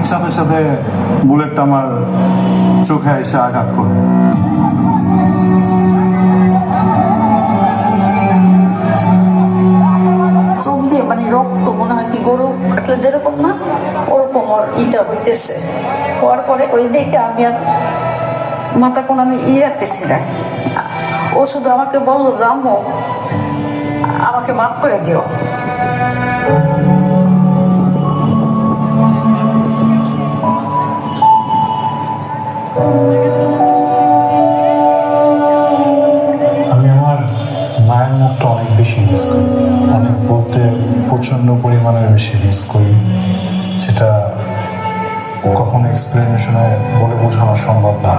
ঠিক সাথে সাথে বুলেটটা আমার চোখে এসে আঘাত করে। চোখ দিয়ে মানে রক্ত মনে হয় কি গরু কাটলে যেরকম না, ওরকম ওর ইটা হইতেছে। হওয়ার পরে ওই দেখে আমি আর মাথা কোন আমি ই রাখতেছি না। ও শুধু আমাকে বলল জামো আমাকে মাফ করে দিও। আমি আমার মায়ের মুখটা অনেক বেশি মিস করি। অনেক বলতে প্রচণ্ড পরিমাণের বেশি মিস করি সেটা কখনো এক্সপ্লেনেশনে বলে বোঝানো সম্ভব না।